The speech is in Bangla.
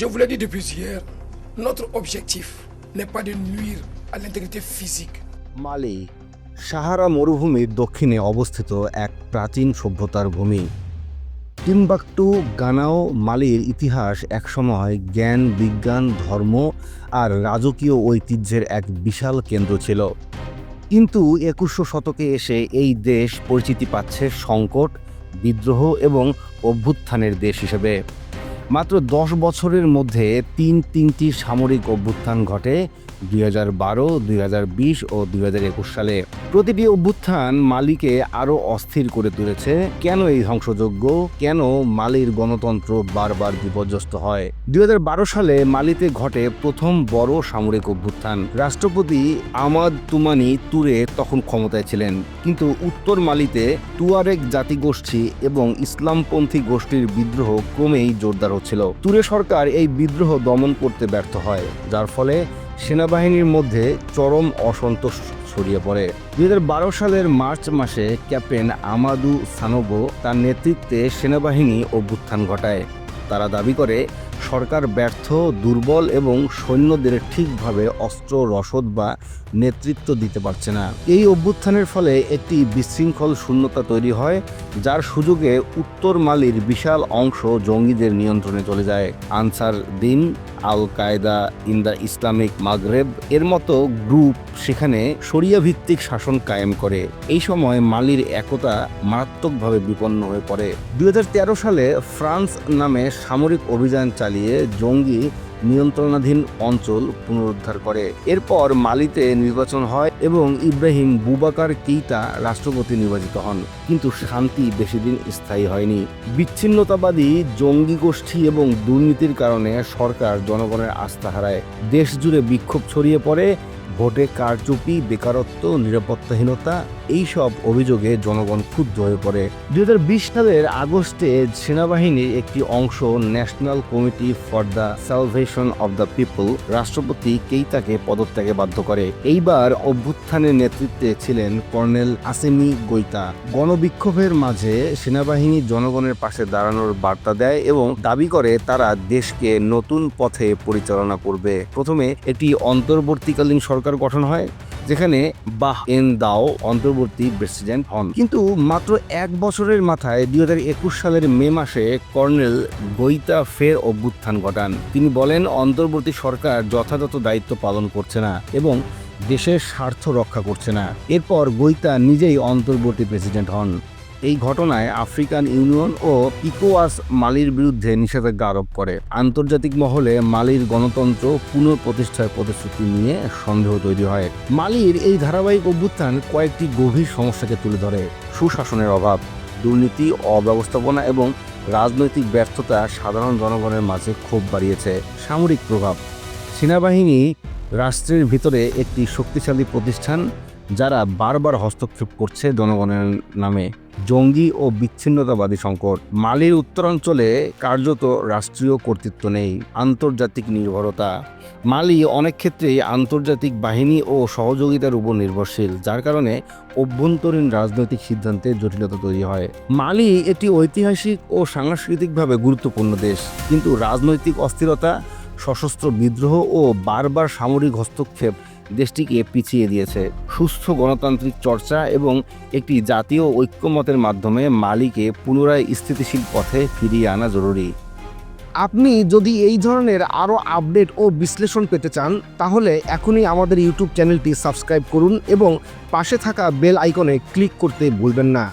Je vous l'ai dit depuis hier, notre objectif n'est pas de nuire à l'intégrité physique. মালি সাহারা মরুভূমির দক্ষিণে অবস্থিত এক প্রাচীন সভ্যতার ভূমি। টিম্বাকটু গানাও মালির ইতিহাস একসময় জ্ঞান বিজ্ঞান ধর্ম আর রাজকীয় ঐতিহ্যের এক বিশাল কেন্দ্র ছিল। কিন্তু একুশশো শতকে এসে এই দেশ পরিচিতি পাচ্ছে সংকট বিদ্রোহ এবং অভ্যুত্থানের দেশ হিসেবে। মাত্র দশ বছরের মধ্যে তিন তিনটি সামরিক অভ্যুত্থান ঘটে, দুই হাজার বারো, দুই হাজার বিশ ও দুই হাজার একুশ সালে। প্রতিটি অভ্যুত্থান মালিকে আরও অস্থির করে তুলেছে। কেন এই ধ্বংসযজ্ঞ? কেন মালির গণতন্ত্র বারবার বিপর্যস্ত হয়? দুই হাজার বারো সালে মালিতে ঘটে প্রথম বড় সামরিক অভ্যুত্থান। রাষ্ট্রপতি আমাদ তুমানি তুরে তখন ক্ষমতায় ছিলেন। কিন্তু উত্তর মালিতে তুয়ারেক জাতিগোষ্ঠী এবং ইসলামপন্থী গোষ্ঠীর বিদ্রোহ ক্রমেই জোরদার হচ্ছিল। তুরে সরকার এই বিদ্রোহ দমন করতে ব্যর্থ হয়, যার ফলে সেনাবাহিনীর মধ্যে চরম অসন্তোষ ছড়িয়ে পড়ে। দুই হাজার বারো সালের মার্চ মাসে ক্যাপ্টেন আমাদু সানোবো তার নেতৃত্বে সেনাবাহিনী অভ্যুত্থান ঘটায়। তারা দাবি করে সরকার ব্যর্থ, দুর্বল এবং সৈন্যদের ঠিকভাবে অস্ত্র, রসদ বা নেতৃত্ব দিতে পারছে না। এই অভ্যুত্থানের ফলে একটি বিশৃঙ্খল শূন্যতা তৈরি হয়, যার সুযোগে উত্তর মালির বিশাল অংশ জঙ্গিদের নিয়ন্ত্রণে চলে যায়। আনসার দিন, আল কায়দা ইন দ্য ইসলামিক মাগরেব, এর মতো গ্রুপ সেখানে শরিয়া ভিত্তিক শাসন কায়েম করে। এই সময় মালির একতা মারাত্মকভাবে বিপন্ন হয়ে পড়ে। দুই হাজার তেরো সালে ফ্রান্স নামে সামরিক অভিযান চালিয়ে জঙ্গি নিয়ন্ত্রণাধীন অঞ্চল পুনরুদ্ধার করে। এরপর মালিতে নির্বাচন হয় এবং ইব্রাহিম বুবাকার কেইতা রাষ্ট্রপতি নির্বাচিত হন। কিন্তু শান্তি বেশি দিন স্থায়ী হয়নি। বিচ্ছিন্নতাবাদী, জঙ্গি গোষ্ঠী এবং দুর্নীতির কারণে সরকার জনগণের আস্থা হারায়। দেশ জুড়ে বিক্ষোভ ছড়িয়ে পড়ে, ভোটে কারচুপি, বেকারত্ব, নিরাপত্তাহীনতা, এইসব অভিযোগে জনগণ ক্ষুব্ধ হয়ে পড়ে। দুই হাজার বিশ সালের আগস্টে সেনাবাহিনীর একটি অংশ National Committee for the Salvation of the People রাষ্ট্রপতি কেইতাকে পদত্যাগে বাধ্য করে। এইবার অভ্যুত্থানের নেতৃত্বে ছিলেন কর্নেল আসেমি গৈতা গণবিক্ষোভের মাঝে সেনাবাহিনী জনগণের পাশে দাঁড়ানোর বার্তা দেয় এবং দাবি করে তারা দেশকে নতুন পথে পরিচালনা করবে। প্রথমে এটি অন্তর্বর্তীকালীন সরকার গঠন হয়। যেখানে বাহ এন দাও অন্তর্বর্তী প্রেসিডেন্ট হন। কিন্তু মাত্র এক বছরের মাথায় দুই হাজার একুশ সালের মে মাসে কর্নেল গৈতা ফের অভ্যুত্থান ঘটান। তিনি বলেন, অন্তর্বর্তী সরকার যথাযথ দায়িত্ব পালন করছে না এবং দেশের স্বার্থ রক্ষা করছে না। এরপর গৈতা নিজেই অন্তর্বর্তী প্রেসিডেন্ট হন। এই ঘটনায় আফ্রিকান ইউনিয়ন ও ইকোয়াস মালির বিরুদ্ধে নিষেধাজ্ঞা আরোপ করে। আন্তর্জাতিক মহলে মালির গণতন্ত্র পুনঃপ্রতিষ্ঠার প্রতিশ্রুতি নিয়ে সন্দেহ তৈরি হয়। মালির এই ধারাবাহিক অভ্যুত্থান কয়েকটি গভীর সমস্যাকে তুলে ধরে। সুশাসনের অভাব, দুর্নীতি, অব্যবস্থাপনা এবং রাজনৈতিক ব্যর্থতা সাধারণ জনগণের মাঝে ক্ষোভ বাড়িয়েছে। সামরিক প্রভাব, সেনাবাহিনী রাষ্ট্রের ভিতরে একটি শক্তিশালী প্রতিষ্ঠান যারা বারবার হস্তক্ষেপ করছে জনগণের নামে। জঙ্গি ও বিচ্ছিন্নতাবাদী সংকট। মালির উত্তরাঞ্চলে কার্যত রাষ্ট্রীয় কর্তৃত্ব নেই, আন্তর্জাতিক নির্ভরতা। মালি অনেক ক্ষেত্রেই আন্তর্জাতিক বাহিনী ও সহযোগিতার উপর নির্ভরশীল, যার কারণে অভ্যন্তরীণ রাজনৈতিক সিদ্ধান্তে জটিলতা তৈরি হয়। মালি একটি ঐতিহাসিক ও সাংস্কৃতিকভাবে গুরুত্বপূর্ণ দেশ, কিন্তু রাজনৈতিক অস্থিরতা, সশস্ত্র বিদ্রোহ ও বারবার সামরিক হস্তক্ষেপ দেশটিকে পিছিয়ে দিয়েছে। সুস্থ গণতান্ত্রিক চর্চা এবং একটি জাতীয় ঐক্যমতের মাধ্যমে মালিকে পুনরায় স্থিতিশীল পথে ফিরিয়ে আনা জরুরি। আপনি যদি এই ধরনের আরও আপডেট ও বিশ্লেষণ পেতে চান, তাহলে এখনই আমাদের ইউটিউব চ্যানেলটি সাবস্ক্রাইব করুন এবং পাশে থাকা বেল আইকনে ক্লিক করতে ভুলবেন না।